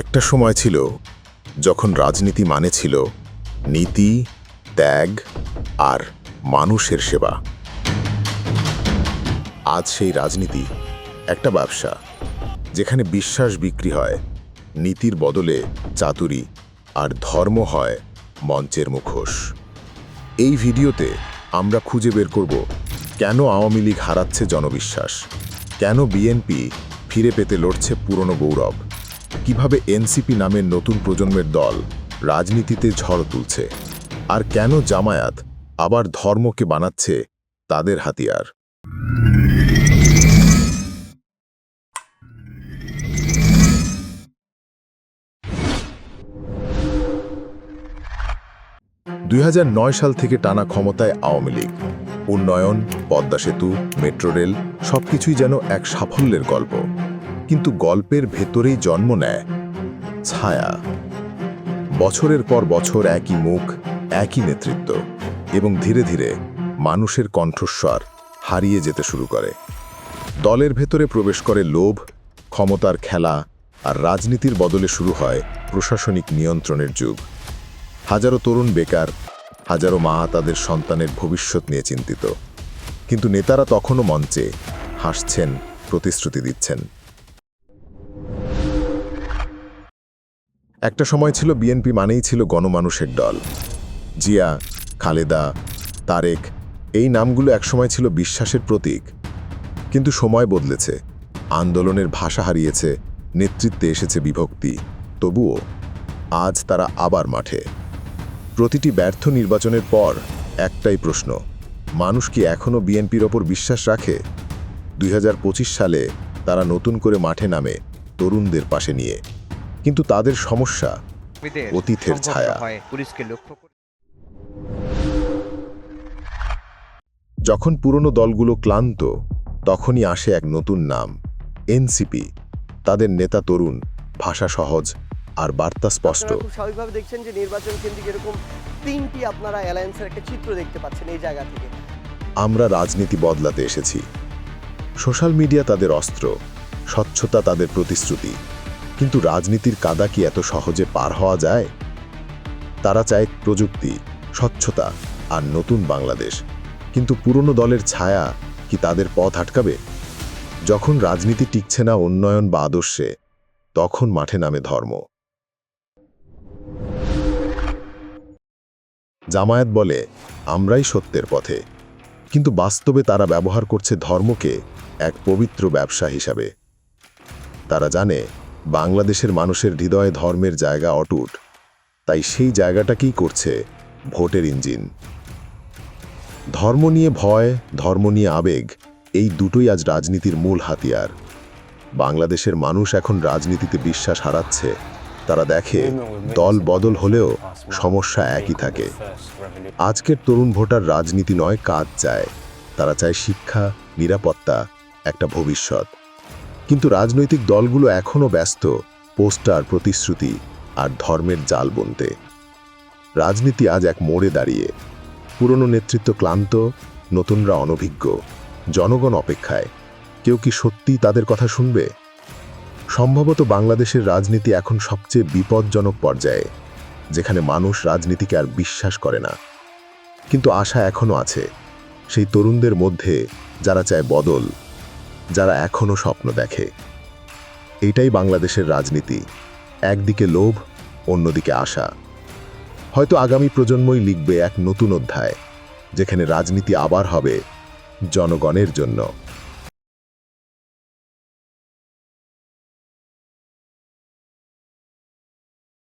একটা সময় ছিল যখন রাজনীতি মানে ছিল নীতি, ত্যাগ আর মানুষের সেবা। আজ সেই রাজনীতি একটা ব্যবসা যেখানে বিশ্বাস বিক্রি হয়, নীতির বদলে চাতুরি আর ধর্ম হয় মঞ্চের মুখোশ। এই ভিডিওতে আমরা খুঁজে বের করব কেন আওয়ামী লীগ হারাচ্ছে জনবিশ্বাস? কেন বিএনপি ফিরে পেতে লড়ছে পুরনো গৌরব? কীভাবে এনসিপি নামের নতুন প্রজন্মের দল রাজনীতিতে ঝড় তুলছে? আর কেন জামায়াত আবার ধর্মকে বানাচ্ছে তাদের হাতিয়ার? দুই হাজার নয় সাল থেকে টানা ক্ষমতায় আওয়ামী লীগ। উন্নয়ন, পদ্মা সেতু, মেট্রো রেল সবকিছুই যেন এক সাফল্যের গল্প। কিন্তু গল্পের ভেতরেই জন্ম নেয় ছায়া। বছরের পর বছর একই মুখ, একই নেতৃত্ব এবং ধীরে ধীরে মানুষের কণ্ঠস্বর হারিয়ে যেতে শুরু করে। দলের ভেতরে প্রবেশ করে লোভ, ক্ষমতার খেলা আর রাজনীতির বদলে শুরু হয় প্রশাসনিক নিয়ন্ত্রণের যুগ। হাজারো তরুণ বেকার, হাজারো মা তাদের সন্তানের ভবিষ্যৎ নিয়ে চিন্তিত। কিন্তু নেতারা তখনও মঞ্চে হাসছেন, প্রতিশ্রুতি দিচ্ছেন। একটা সময় ছিল বিএনপি মানেই ছিল গণমানুষের দল। জিয়া, খালেদা, তারেক, এই নামগুলো একসময় ছিল বিশ্বাসের প্রতীক। কিন্তু সময় বদলেছে, আন্দোলনের ভাষা হারিয়েছে, নেতৃত্বে এসেছে বিভক্তি। তবুও আজ তারা আবার মাঠে। প্রতিটি ব্যর্থ নির্বাচনের পর একটাই প্রশ্ন, মানুষ কি এখনও বিএনপির ওপর বিশ্বাস রাখে? দুই হাজার পঁচিশ সালে তারা নতুন করে মাঠে নামে তরুণদের পাশে নিয়ে। কিন্তু তাদের সমস্যা অতীতের ছায়া। পুলিশকে লক্ষ্য করে। যখন পুরনো দলগুলো ক্লান্ত তখনই আসে এক নতুন নাম এনসিপি। তাদের নেতা তরুণ ভাষা সহজ আর বার্তা স্পষ্ট। স্বাভাবিকভাবে দেখছেন যে নির্বাচন কেন্দ্রিক এরকম তিনটি আপনারা অ্যালায়েন্সের একটা চিত্র দেখতে পাচ্ছেন এই জায়গা থেকে। আমরা রাজনীতি বদলাতে এসেছি। সোশ্যাল মিডিয়া তাদের অস্ত্র স্বচ্ছতা তাদের প্রতিশ্রুতি। কিন্তু রাজনীতির কাদা কি এত সহজে পার হওয়া যায়? তারা চায় প্রযুক্তি, স্বচ্ছতা আর নতুন বাংলাদেশ। কিন্তু পুরনো দলের ছায়া কি তাদের পথ আটকাবে? যখন রাজনীতি টিকছে না উন্নয়ন বা আদর্শে, তখন মাঠে নামে ধর্ম। জামায়াত বলে, আমরাই সত্যের পথে। কিন্তু বাস্তবে তারা ব্যবহার করছে ধর্মকে এক পবিত্র ব্যবসা হিসাবে। তারা জানে বাংলাদেশের মানুষের হৃদয়ে ধর্মের জায়গা অটুট। তাই সেই জায়গাটাকেই করছে? ভোটের ইঞ্জিন। ধর্ম নিয়ে ভয়, ধর্ম নিয়ে আবেগ, এই দুটোই আজ রাজনীতির মূল হাতিয়ার। বাংলাদেশের মানুষ এখন রাজনীতিতে বিশ্বাস হারাচ্ছে। তারা দেখে, দল বদল হলেও সমস্যা একই থাকে। আজকের তরুণ ভোটার রাজনীতি নয়, কাজ চায়। তারা চায় শিক্ষা, নিরাপত্তা, একটা ভবিষ্যৎ। কিন্তু রাজনৈতিক দলগুলো এখনও ব্যস্ত, পোস্টার, প্রতিশ্রুতি আর ধর্মের জাল বুনতে। রাজনীতি আজ এক মোড়ে দাঁড়িয়ে। পুরনো নেতৃত্ব ক্লান্ত, নতুনরা অনভিজ্ঞ, জনগণ অপেক্ষায়। কেউ কি সত্যিই তাদের কথা শুনবে? সম্ভবত বাংলাদেশের রাজনীতি এখন সবচেয়ে বিপজ্জনক পর্যায়ে, যেখানে মানুষ রাজনীতিকে আর বিশ্বাস করে না। কিন্তু আশা এখনও আছে, সেই তরুণদের মধ্যে যারা চায় বদল যারা এখনও স্বপ্ন দেখে। এটাই বাংলাদেশের রাজনীতি। একদিকে লোভ, অন্যদিকে আশা। হয়তো আগামী প্রজন্মই লিখবে এক নতুন অধ্যায়, যেখানে রাজনীতি আবার হবে জনগণের জন্য।